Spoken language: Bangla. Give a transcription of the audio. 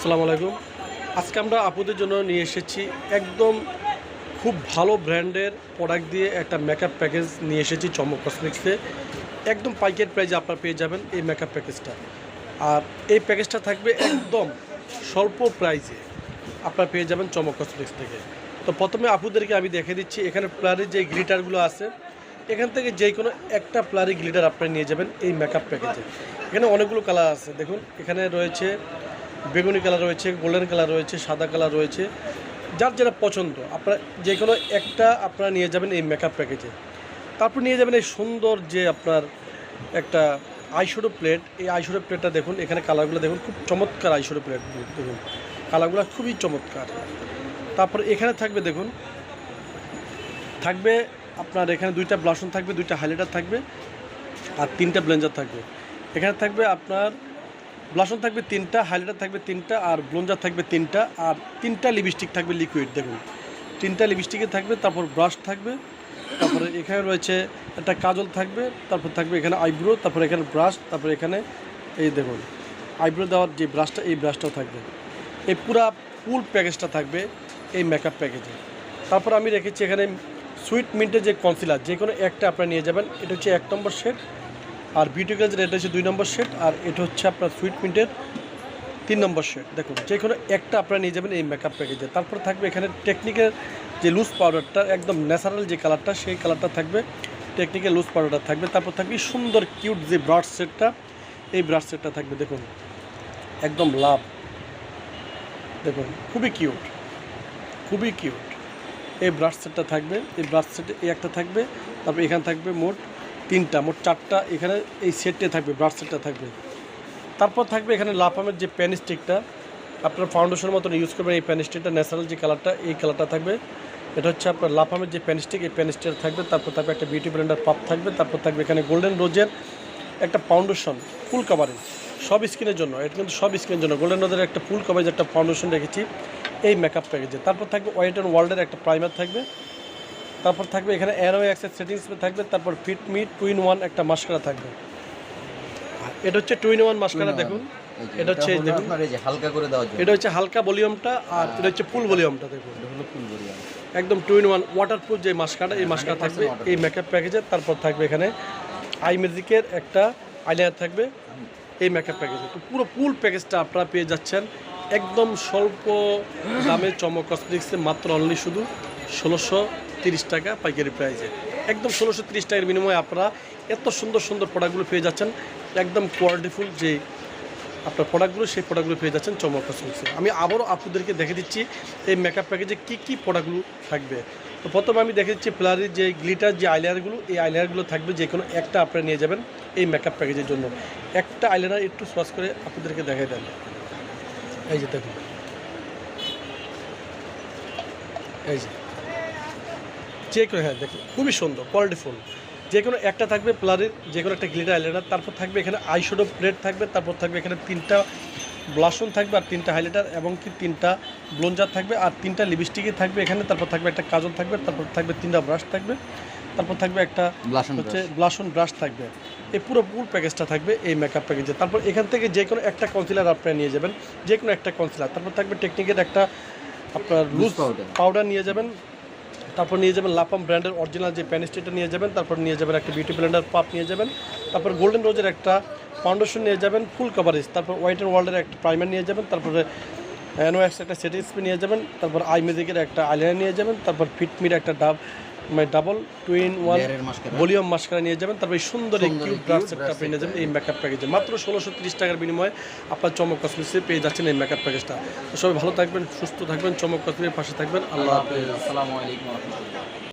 আসসালামু আলাইকুম। আজকে আমরা আপুদের জন্য নিয়ে এসেছি একদম খুব ভালো ব্র্যান্ডের প্রোডাক্ট দিয়ে একটা মেকআপ প্যাকেজ নিয়ে এসেছি চমক কসমেটিক্সে একদম পাইকারি প্রাইজে আপনারা পেয়ে যাবেন এই মেকআপ প্যাকেজটা আর এই প্যাকেজটা থাকবে একদম স্বল্প প্রাইজে আপনারা পেয়ে যাবেন চমক কসমেটিক্স থেকে। তো প্রথমে আপুদেরকে আমি দেখে দিচ্ছি, এখানে প্লারের যে গ্লিটারগুলো আছে, এখান থেকে যে কোনো একটা প্লারি গ্লিটার আপনারা নিয়ে যাবেন এই মেকআপ প্যাকেজে এখানে অনেকগুলো কালার আছে, দেখুন, এখানে রয়েছে বেগুনি কালার রয়েছে, গোল্ডেন কালার রয়েছে, সাদা কালার রয়েছে, যার যেটা পছন্দ। আপনারা যে কোনো একটা আপনারা নিয়ে যাবেন এই মেকআপ প্যাকেজে তারপর নিয়ে যাবেন এই সুন্দর যে আপনার একটা আইশ্যাডো প্লেট এই আইশ্যাডো প্লেটটা দেখুন, এখানে কালারগুলো দেখুন, খুব চমৎকার আইশ্যাডো প্লেট দেখুন। কালারগুলো খুবই চমৎকার। তারপর এখানে থাকবে দেখুন, থাকবে আপনার এখানে দুইটা ব্লাশন থাকবে, দুইটা হাইলাইটার থাকবে, আর তিনটা ব্লেঞ্জার থাকবে। এখানে থাকবে আপনার ব্লাশন থাকবে তিনটা, হাইলাইটার থাকবে তিনটা, আর ব্লঞ্জার থাকবে তিনটা, আর তিনটা লিপস্টিক থাকবে লিকুইড দেখুন। তিনটা লিপস্টিকে থাকবে, তারপর ব্রাশ থাকবে, তারপরে এখানে রয়েছে একটা কাজল থাকবে, তারপর থাকবে এখানে আইব্রো তারপর এখানে ব্রাশ তারপর এখানে এই দেখুন আইব্রো দেওয়ার যে ব্রাশটা এই ব্রাশটাও থাকবে। এই পুরা ফুল প্যাকেজটা থাকবে এই মেকআপ প্যাকেজে তারপর আমি রেখেছি এখানে সুইট মিন্টের যে কনসিলার যে কোনো একটা আপনারা নিয়ে যাবেন, এটা হচ্ছে এক নম্বর শেড আর বিউটি গ্লাজের এটা হচ্ছে দুই নম্বর শেড আর এটা হচ্ছে আপনার সুইট প্রিন্টের তিন নম্বর শেড দেখুন, যে কোনো একটা আপনারা নিয়ে যাবেন এই মেকআপ প্যাকেজে তারপর থাকবে এখানে টেকনিকের যে লুজ পাউডারটা একদম ন্যাচারাল যে কালারটা সেই কালারটা থাকবে। টেকনিকের লুজ পাউডারটা থাকবে। তারপর থাকবে সুন্দর কিউট যে ব্রাশ সেটটা এই ব্রাশ সেটটা থাকবে, দেখুন। একদম লাভ দেখুন, খুবই কিউট খুবই কিউট এই ব্রাশ সেটটা থাকবে, এই ব্রাশ সেটে এই একটা থাকবে। তারপর এখানে থাকবে মোট তিনটা, মোট চারটা এখানে এই সেটে থাকবে, ব্রাশ সেটটা থাকবে। তারপর থাকবে এখানে লাফামের যে প্যান স্টিকটা আপনার ফাউন্ডেশনের মতন ইউজ করবেন এই প্যান স্টিকটা ন্যাচারাল যে কালারটা এই কালারটা থাকবে। এটা হচ্ছে আপনার লাফামের যে প্যান স্টিক এই প্যান স্টিক থাকবে। তারপর থাকবে একটা বিউটি ব্লেন্ডার পাপ থাকবে। তারপর থাকবে এখানে গোল্ডেন রোজের একটা ফাউন্ডেশন ফুল কাভারেজ সব স্কিনের জন্য। এটা কিন্তু সব স্কিনের জন্য। গোল্ডেন রোজের একটা ফুল কাভারেজ একটা ফাউন্ডেশন রেখেছি, এই মেকআপ প্যাকেজে তারপর থাকবে ওয়াইট অ্যান্ড ওয়ার্ল্ডের একটা প্রাইমার থাকবে। তারপর থাকবে এখানে অ্যারো অ্যাক্সেস সেটিংস থাকবে তারপর fit me two in one একটা মাস্কারা থাকবে। এটা হচ্ছে টু ইন ওয়ান মাস্কারা দেখুন। এটা হচ্ছে দেখুন। হালকা করে জন্য। এটা হচ্ছে হালকা ভলিউমটা আর এটা হচ্ছে ফুল ভলিউমটা দেখুন। ফুল ভরিয়া একদম টু ইন ওয়ান ওয়াটারপ্রুফ যে মাস্কারা এই মাস্কারা থাকবে এই মেকআপ প্যাকেজে তারপর থাকবে এখানে আই ম্যাজিকের একটা আইলাইনার থাকবে এই মেকআপ প্যাকেজে তো পুরো ফুল প্যাকেজটা আপনারা পেয়ে যাচ্ছেন। একদম স্বল্প দামে চমক কসমেটিক্সে মাত্র অনলি শুধু ষোলোশো তিরিশ টাকা পাইকারি প্রাইসে একদম ষোলোশো তিরিশ টাকার বিনিময়ে আপনারা এত সুন্দর সুন্দর প্রোডাক্টগুলো পেয়ে যাচ্ছেন। একদম কোয়ালিটিফুল যে আপনার প্রোডাক্টগুলো সেই প্রোডাক্টগুলো পেয়ে যাচ্ছেন চমক কসমেটিক্সে আমি আবারও আপনাদেরকে দেখে দিচ্ছি এই মেকআপ প্যাকেজে কী কী প্রোডাক্টগুলো থাকবে। তো প্রথমে আমি দেখে দিচ্ছি প্লারির যে গ্লিটার যে আইলাইনারগুলো এই আইলাইনারগুলো থাকবে যে কোনো একটা আপনারা নিয়ে যাবেন এই মেকআপ প্যাকেজের জন্য। একটা আইলাইনার একটু সস করে আপনাদেরকে দেখাই দেন। এই যে দেখুন। এই যে। যে কোনো হ্যাঁ দেখুন খুবই সুন্দর কোয়ালিটিফুল যে কোনো একটা থাকবে প্লারের যে কোনো একটা গ্লিটার আইলাইনার তারপর থাকবে এখানে আইশোডো প্লেট থাকবে তারপর থাকবে এখানে তিনটা ব্লাশন থাকবে আর তিনটা হাইলাইটার এবং কি তিনটা ব্লঞ্জার থাকবে আর তিনটা লিপস্টিকই থাকবে এখানে তারপর থাকবে একটা কাজল থাকবে তারপর থাকবে তিনটা ব্রাশ থাকবে তারপর থাকবে একটা ব্লাশন হচ্ছে ব্লাশন ব্রাশ থাকবে। এই পুরো ফুল প্যাকেজটা থাকবে এই মেকআপ প্যাকেজে তারপর এখান থেকে যে কোনো একটা কনসিলার আপনারা নিয়ে যাবেন যে কোনো একটা কনসিলার তারপর থাকবে টেকনিকের একটা আপনার লুজ। পাউডার নিয়ে যাবেন তারপর নিয়ে যাবেন লাপাম ব্র্যান্ডের অরিজিনাল যে প্যানিস্টিটা নিয়ে যাবেন, তারপর নিয়ে যাবেন একটা বিউটি ব্ল্যান্ডার পাপ নিয়ে যাবেন, তারপর গোল্ডেন রোজের একটা ফাউন্ডেশন নিয়ে যাবেন, ফুল কভারেজ, তারপর হোয়াইট অ্যান্ড ওয়ার্ল্ডের একটা প্রাইমার নিয়ে যাবেন, তারপরে অ্যানোএক্স একটা সেটিং স্প্রে নিয়ে যাবেন, তারপর আই মিউজিকের একটা আইলাইনার নিয়ে যাবেন, তারপর ফিটমির একটা ডাব মানে double two in one volume mascara নিয়ে যাবেন। তারপর সুন্দর এই কিউট ব্রাশ সেটটা আপনি নিয়ে যাবেন এই মেকআপ প্যাকেজে মাত্র ষোলোশো তিরিশ টাকার বিনিময়ে আপনার চমক কসমিসে পেয়ে যাচ্ছেন এই মেকআপ প্যাকেজটা তো সবাই ভালো থাকবেন সুস্থ থাকবেন চমক কাশ্মীর পাশে থাকবেন। আল্লাহ হাফেজ। আসসালামু আলাইকুম